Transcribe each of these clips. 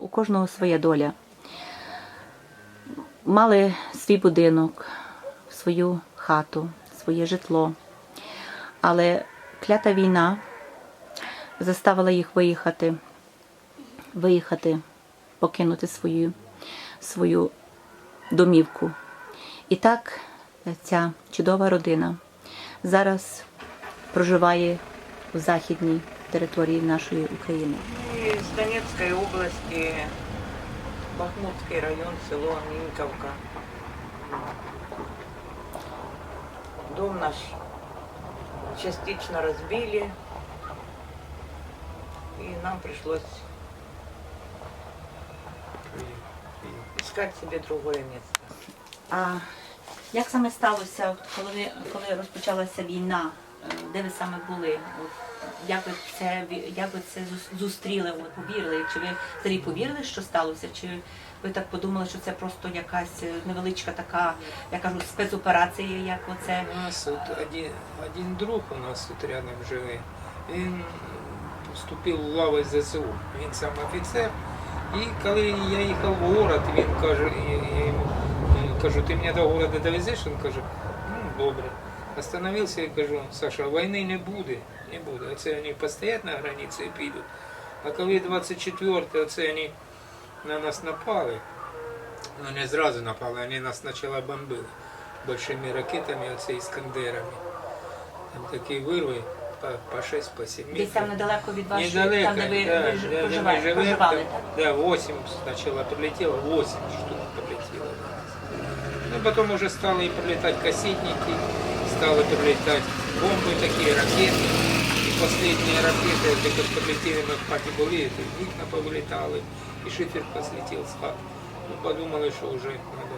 У кожного своя доля. Мали свій будинок, свою хату, своє житло. Але клята війна заставила їх виїхати, виїхати, покинути свою, свою домівку. І так ця чудова родина зараз проживає в західній території нашої України. Донецкой области, Бахмутский район, село Минковка. Дом наш частично разбили, и нам пришлось искать себе другое место. А як саме сталося, коли, коли розпочалася війна? е, Де ви саме були? Як ви це як ви це зустріли? От, повірили? Чи ви взагалі повірили, що сталося? Чи ви так подумали, що це просто якась е, невеличка така, я кажу, спецоперація, як оце? У нас от один, один друг у нас тут рядом живе. Він вступив в лаву ЗСУ. Він сам офіцер. І коли я їхав в город, він каже, я йому е, кажу, ти мене до города довезеш? Він каже, ну добре. Остановився і кажу, Саша, війни не буде, не буде. Оце вони постоять на границі і підуть. А коли 24 оце вони на нас напали, ну не зразу напали, вони нас спочатку бомбили большими ракетами, оце іскандерами. Там такі вирви по, по 6 по 7 Десь там недалеко від вашої, Недалеко, там, де ви, да, ви ж- да, де ми проживали, живемо, проживали. там, да, 8 сначала прилетело, 8 штук прилетело на нас. Ну, потом уже стали прилетать кассетники, стали прилетать бомбы такие, ракеты. И последние ракеты, вот как прилетели на хате были, это вікна повилітали, и шифер послетел с хат. Ну, подумали, что уже надо,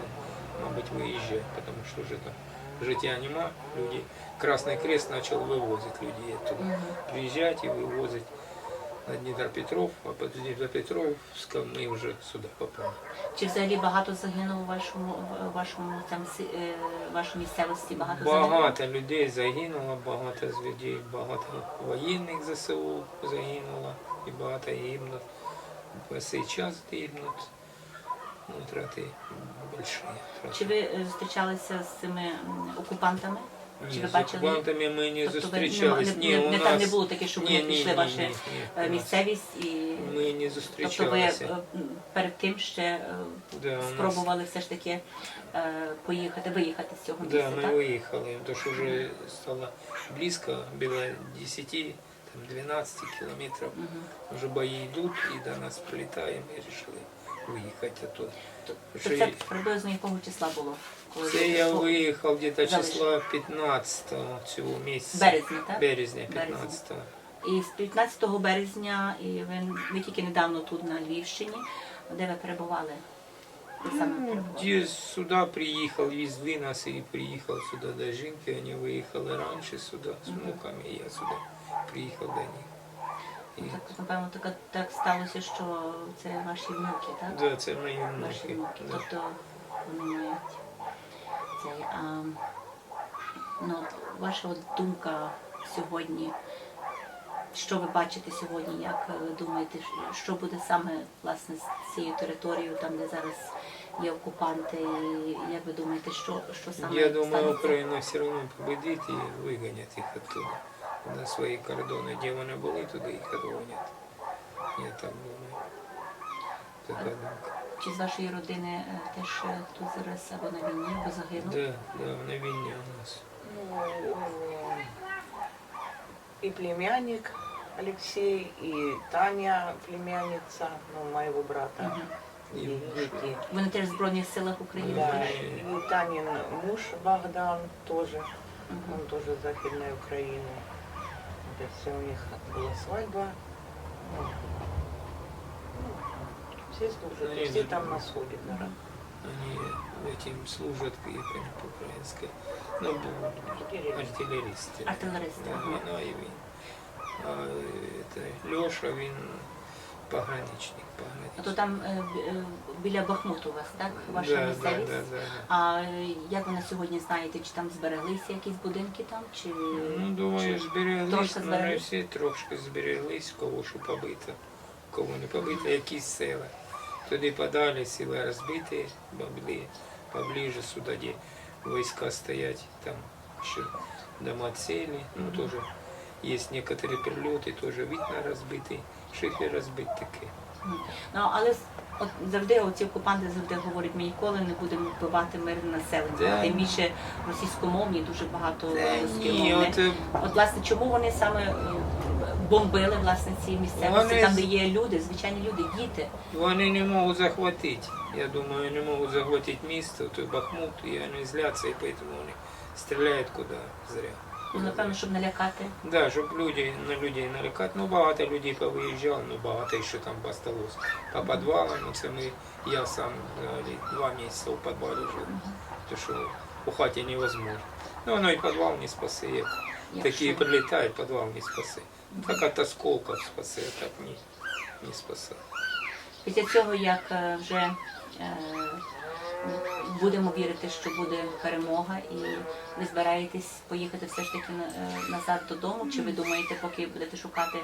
мабуть, выезжать, потому что уже там життя нема, люди, Красный Крест начал вывозить людей оттуда. Мгм. Приезжать и вывозить на Днепропетров, а под Днепропетровска мы уже сюда попали. Чи взагалі багато загинуло в вашому в вашому там е, вашій місцевості? Багато загинуло? Багато людей загинуло, багато людей, багато воєнних ЗСУ загинуло і багато гибнуть. В цей час гибнуть. Ну, трати большие. Трати. Чи ви е, зустрічалися з цими окупантами? Чи Ні, ви з бачили? окупантами ми не Тобто ви зустрічались. не, Ні, не, у не, нас... там не було таке, що вони Ні, ні, прийшли ні, вашу ні, ні, е, у нас місцевість і Ми не тобто ви зустрічалися. е, м, перед тим ще е, Да, у нас- спробували все ж таки е, поїхати, виїхати з цього місця, Да, мы так? выехали, потому что уже стало близко, было 10, там 12 километров. Мгм. Уже бои идут, и до нас прилетаем и решили выехать оттуда. То це приблизно якого числа було? Коли Це я виїхав где-то числа 15 цього місяця. березня, так? Березня Березня. 15 І з 15 березня і ви, ви тільки недавно тут на Львівщині, де ви перебували? Саме Ну, перебували? сюда приехал, везли нас и приехал сюда до жінки. Они выехали раньше сюда с внуками, и я сюда приехал до них. І, Так, напевно, так, так сталося, що це ваші внуки, так? да, це мої Ваші внуки. внуки. Да. Тобто вони мають цей. А, ну, ваша от думка сьогодні. Що ви бачите сьогодні? Як ви думаєте, що буде саме власне з цією територією, там де зараз є окупанти? І як ви думаєте, що, що саме Я думаю, станеться? Украина все равно победит и выгонят их оттуда. На свои кордоны, где вони були, туди їх отгонят. Я так думаю. Така думка. Чи з вашої родини е, теж е, хтось зараз або на війні, або загинув? Да, да, на війні у нас. Ну, и племянник Алексей, и Таня, племянница, ну, моего брата, Мгм. и дети. Вони теж в Збройних силах України? Да, теж? и Танин муж Богдан тоже, Мгм. он тоже из Західної України. Это все у них была свадьба. Ну, ну, все служат, и все там на сходе, да. Они этим служат, я помню, по-украински. Ну, Артиллеристы. артиллеристы. Артилеристи, Да, ага. вона і він. А это, Льоша, він Пограничник. А пограничник. то там е, е, біля Бахмуту у вас, так? Ваша да, да, місцевість? да, да. А е, як ви на сьогодні знаєте, чи там збереглися якісь будинки там? Чи Ну, думаю, збереглись, трошки ну, не збереглись? всі трошки збереглись, кого що побито. кого не побити, якісь села. Туди подалі села розбиті, бабли, поближе сюди, де війська стоять, там ще дома цілі, ну теж є некоторі прильоти, теж вікна розбиті, шифер розбит таке. Ну але от завжди оці окупанти завжди говорять, ми ніколи не будемо вбивати мирне населення. Да. Тим більше російськомовні дуже багато Та ні, російськомовне. от е, От власне, чому вони саме е, бомбили власне ці місцевості, Вони там з- де є люди, звичайні люди, діти. Вони не можуть захватити. Я думаю, не можуть захватити місто, той Бахмут, і вони зляться, і поэтому вони стріляють куди зря. Ну, напевно, щоб налякати. Да, щоб люди на людей налякати. Ну багато людей повиїжджало, ну багато ще там осталось. По підвалам, ну це ми, я сам взагалі два місяці в підвалі жив. То що у хаті невозможно. Ну воно і підвал не спасе, як такі Якщо- прилітають, підвал не спасе. Так от осколків спасе, а так не, не спасе. Після цього, як е, вже е, будемо вірити, що буде перемога, і ви збираєтесь поїхати все ж таки е, назад додому, чи ви думаєте, поки будете шукати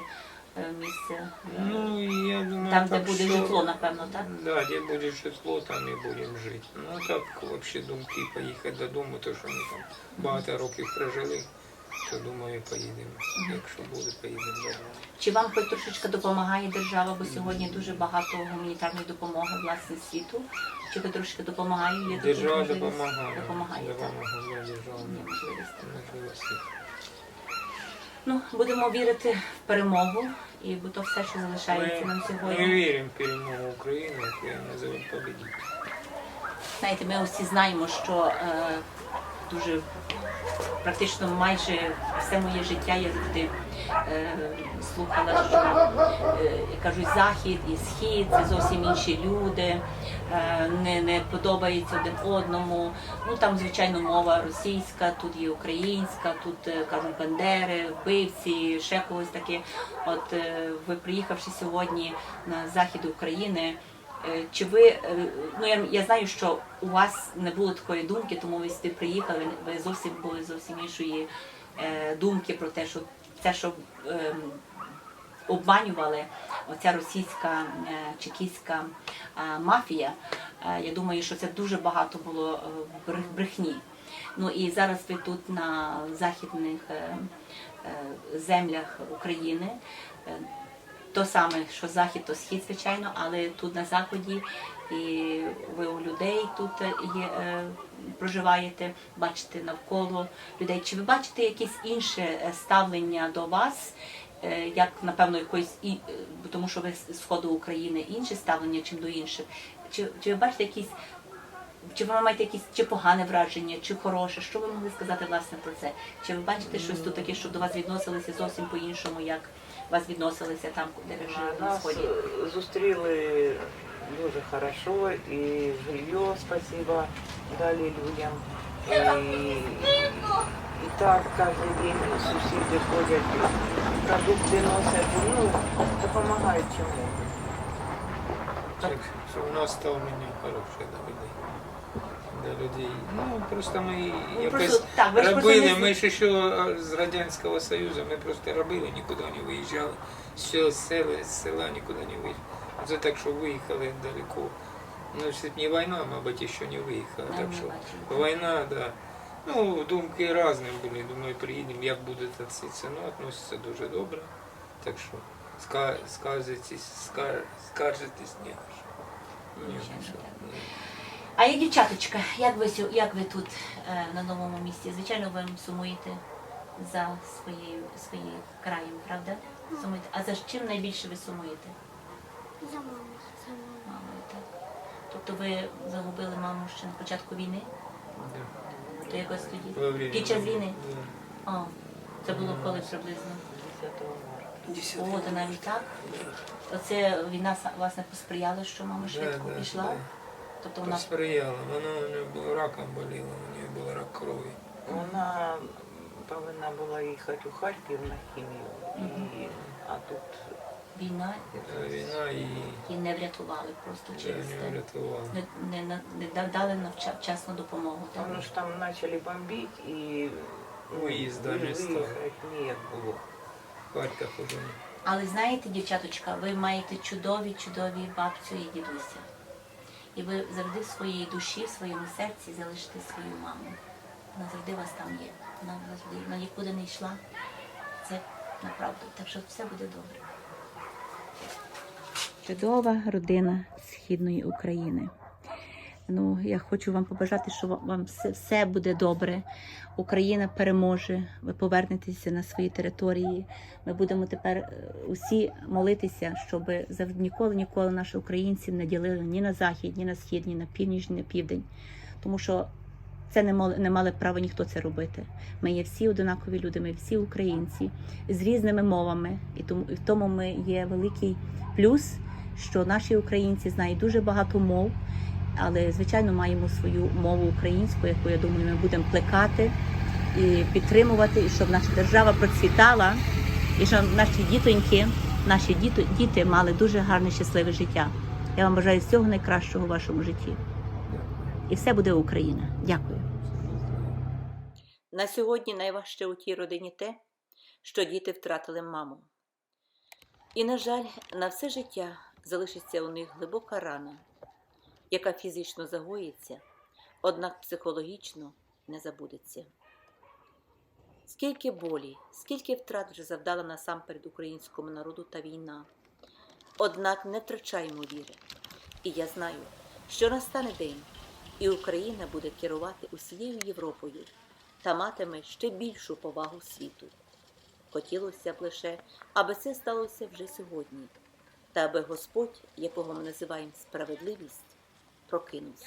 е, місце? е, Ну, я думаю, Там, де так буде що- житло, напевно, так? Да, де буде житло, там і будемо жити. Ну так, взагалі думки поїхати додому, то що ми там багато років прожили, то думаю, поїдемо. Якщо буде, поїдемо додому. Чи вам хоч трошечки допомагає держава, бо сьогодні дуже багато гуманітарної допомоги власне світу? Чи ви трошки допомагає? Є Держава допомагає. Допомагає. Допомагає, держава. Ну, будемо вірити в перемогу, і бо то все, що залишається нам Ми, ми віримо в перемогу України, Україна завжди победить. Знаєте, ми усі знаємо, що е, дуже практично майже все моє життя я завжди е, слухала, що е, я кажу, захід і схід це зовсім інші люди, е, не, не подобається один одному. Ну там, звичайно, мова російська, тут є українська, тут е, кажуть бандери, вбивці, ще когось таке. От е, ви приїхавши сьогодні на захід України. Е, Чи ви е, ну я, я знаю, що у вас не було такої думки, тому ви сюди приїхали. Ви зовсім були зовсім іншої е, думки про те, що те, що ем, обманювали оця російська чекістська е, мафія. Я думаю, що це дуже багато було брехні. Ну і зараз ви тут на західних землях України. То саме, що захід, то схід, звичайно, але тут на заході і ви у людей тут є, е, проживаєте, бачите навколо людей. Чи ви бачите якесь інше е, ставлення до вас, е, як напевно якоїсь і тому, що ви з сходу України інше ставлення, чим до інших? Чи, чи ви бачите якісь? Чи ви маєте якісь чи погане враження, чи хороше? Що ви могли сказати власне про це? Чи ви бачите щось тут таке, що до вас відносилися зовсім по-іншому, як вас відносилися там, де ви жили на сході? е, зустріли дуже хорошо, і жилье, спасибо, дали людям. І, і так кожен день сусіди ходять, продукти носять, ну, допомагають чому. Так що у нас ставлення хороше до людей. До людей. Ну, просто ми Ну, якось просто так, ви робили, ми ще з Радянського Союзу, ми просто робили, нікуди не виїжджали. Все з села, з села нікуди не виїжджали. Це так, що виїхали далеко. Ну, б не війна, мабуть, ще не виїхали. Так що війна, да. Ну, думки різні були. Думаю, приїдемо, як буде відноситися. Ну, відноситься дуже добре. Так що ска- скаржитесь, скар, скаржитесь не на. Ні, що. треба. Ні. А як дівчаточка, як ви як ви тут е, на новому місці? Звичайно, ви сумуєте за своєю своєю краєм, правда? Сумуєте. А за чим найбільше ви сумуєте? За маму, за. Мамою, так. Тобто ви загубили маму ще на початку війни? То якось тоді? Під час війни? О, це було коли приблизно? 10 марта. О, то навіть так. Оце війна са- власне посприяла, що мама швидко пішла. Тобто вона Посприяла. Вона у неї було раком боліла, у неї був рак крові. Вона повинна була їхати у Харків на хімію, і, а тут війна А Війна її її не врятували просто через не те. врятувала. Не, не, на- не да- дали навча- вчасну допомогу. так? Тому ж там почали бомбити і ну, Виїзда не ви- стало. виїхати ніяк було. Харків уже Але знаєте, дівчаточка, ви маєте чудові, чудові бабцю і дідуся. І ви завжди в своїй душі, в своєму серці залишите свою маму. Вона завжди у вас там є. Вона завжди вона нікуди не йшла. Це направду. Так що все буде добре. Чудова родина Східної України. Ну, я хочу вам побажати, що вам- все, все буде добре. Україна переможе. Ви повернетеся на свої території. Ми будемо тепер е, усі молитися, щоб завжди ніколи, ніколи наші українці не ділили ні на захід, ні на схід, ні на північ, ні на південь. Тому що це не мали, не мали права ніхто це робити. Ми є всі однакові люди, ми всі українці з різними мовами, і тому і в тому ми є великий плюс, що наші українці знають дуже багато мов, але звичайно маємо свою мову українську, яку я думаю, ми будемо плекати і підтримувати, і щоб наша держава процвітала, і щоб наші дітоньки, наші діти, діти мали дуже гарне щасливе життя. Я вам бажаю всього найкращого у вашому житті. І все буде Україна. Дякую. На сьогодні найважче у тій родині те, що діти втратили маму. І, на жаль, на все життя залишиться у них глибока рана, яка фізично загоїться, однак психологічно не забудеться. Скільки болі, скільки втрат вже завдала насамперед українському народу та війна. Однак не втрачаємо віри. І я знаю, що настане день, і Україна буде керувати усією Європою та матиме ще більшу повагу світу. Хотілося б лише, аби це сталося вже сьогодні, та аби Господь, якого ми називаємо справедливість, Tokin's.